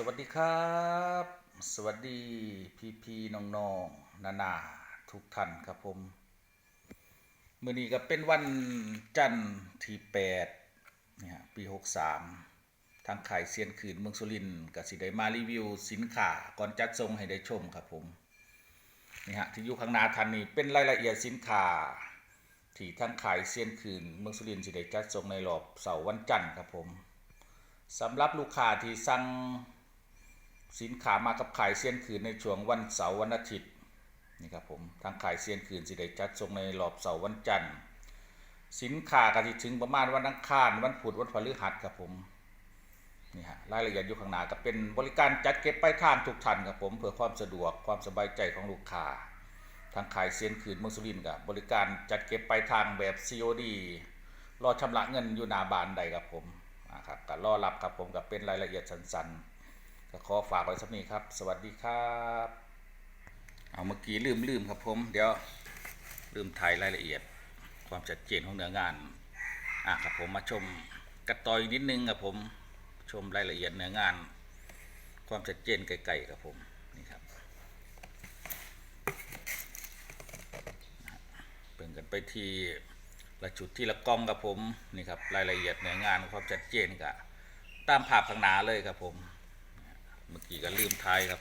สวัสดีครับ สวัสดีพี่พี่น้องๆนานาทุกท่านครับผมมื่อนี้ก็เป็นวันจันทร์ที่แปดเนี่ยปีหกสามทางขายเซียนขืนเมืองสุรินทร์กับสิได้มารีวิวสินค้าก่อนจัดส่งให้ได้ชมครับผมนี่ฮะที่อยู่ข้างหน้าท่านนี้เป็นรายละเอียดสินค้าที่ทางขายเซียนขืนเมืองสุรินทร์สิได้จัดส่งในรอบเสาร์วันจันทร์ครับผมสำหรับลูกค้าที่สั่ง สินค้ามากับขายเซียนคืนในช่วงวันเสาร์วันอาทิตย์นี่ครับผมทางขายเซียนคืนสิได้จัดส่งในรอบเสาร์วันจันทร์ สินค้าก็สิถึงประมาณวันอังคารวันพุธวันพฤหัสครับผมนี่ฮะรายละเอียดอยู่ข้างหน้าก็เป็นบริการจัดเก็บไปลายทางทุกท่านครับผมเพื่อความสะดวกความสบายใจของลูกค้าทางขายเซียนคืนเมืองสุรินทร์กับบริการจัดเก็บไปลายทางแบบ COD รอชำระเงินอยู่หน้าบ้านใดครับผมอ่าครับก็รอรับครับผมกับเป็นรายละเอียดสั้นๆ ก็ขอฝากไว้สักนี้ครับ สวัสดีครับ เอาเมื่อกี้ลืมลืมครับผม เดี๋ยวลืมถ่ายรายละเอียด ความชัดเจนของเนื้องานอะครับผมมาชมกระตอยนิดนึงครับผมชมรายละเอียดเนื้องาน ความชัดเจนไกลๆครับผมนี่ครับเป็นกันไปที่ละจุดที่ละกล้องครับผมนี่ครับรายละเอียดเนื้องานความชัดเจนก็ตามภาพข้างหน้าเลยครับผม เมื่อกี้ก็ลืมทายครับ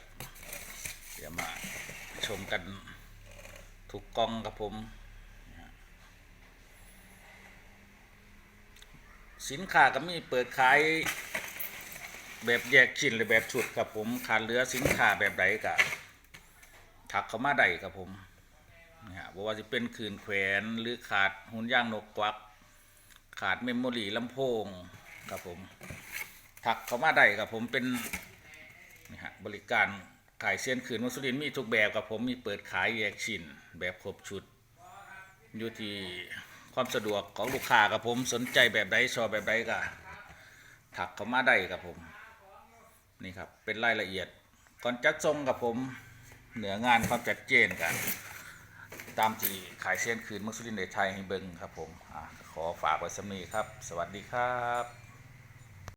เดี๋ยวมาชมกันทุกกล้องครับผม สินค้าก็มีเปิดขายแบบแยกชิ้นหรือแบบชุดครับผมขาดเหลือสินค้าแบบใดก็ทักเข้ามาได้ครับผมนะฮะบ่ว่าจะเป็นคืนแขวนหรือขาดหุ่นย่างนกกวัก ขาดเมมโมรี่ลำโพงครับผมทักเข้ามาได้ครับผมเป็น บริการขายเส้นคืนมุสลินมีทุกแบบกับผมมีเปิดขายแยกชิ้นแบบครบชุด อยู่ที่ความสะดวกของลูกค้ากับผมสนใจแบบใดชอบแบบใดก็ถักเข้ามาได้ครับผม นี่ครับเป็นรายละเอียดก่อนจัดส่งกับผมเหนืองานความจัดเจนกัน ตามที่ขายเส้นคืนมุสลินในไทยให้เบิ่งครับผมอขอฝากไว้สำนีครับ สวัสดีครับ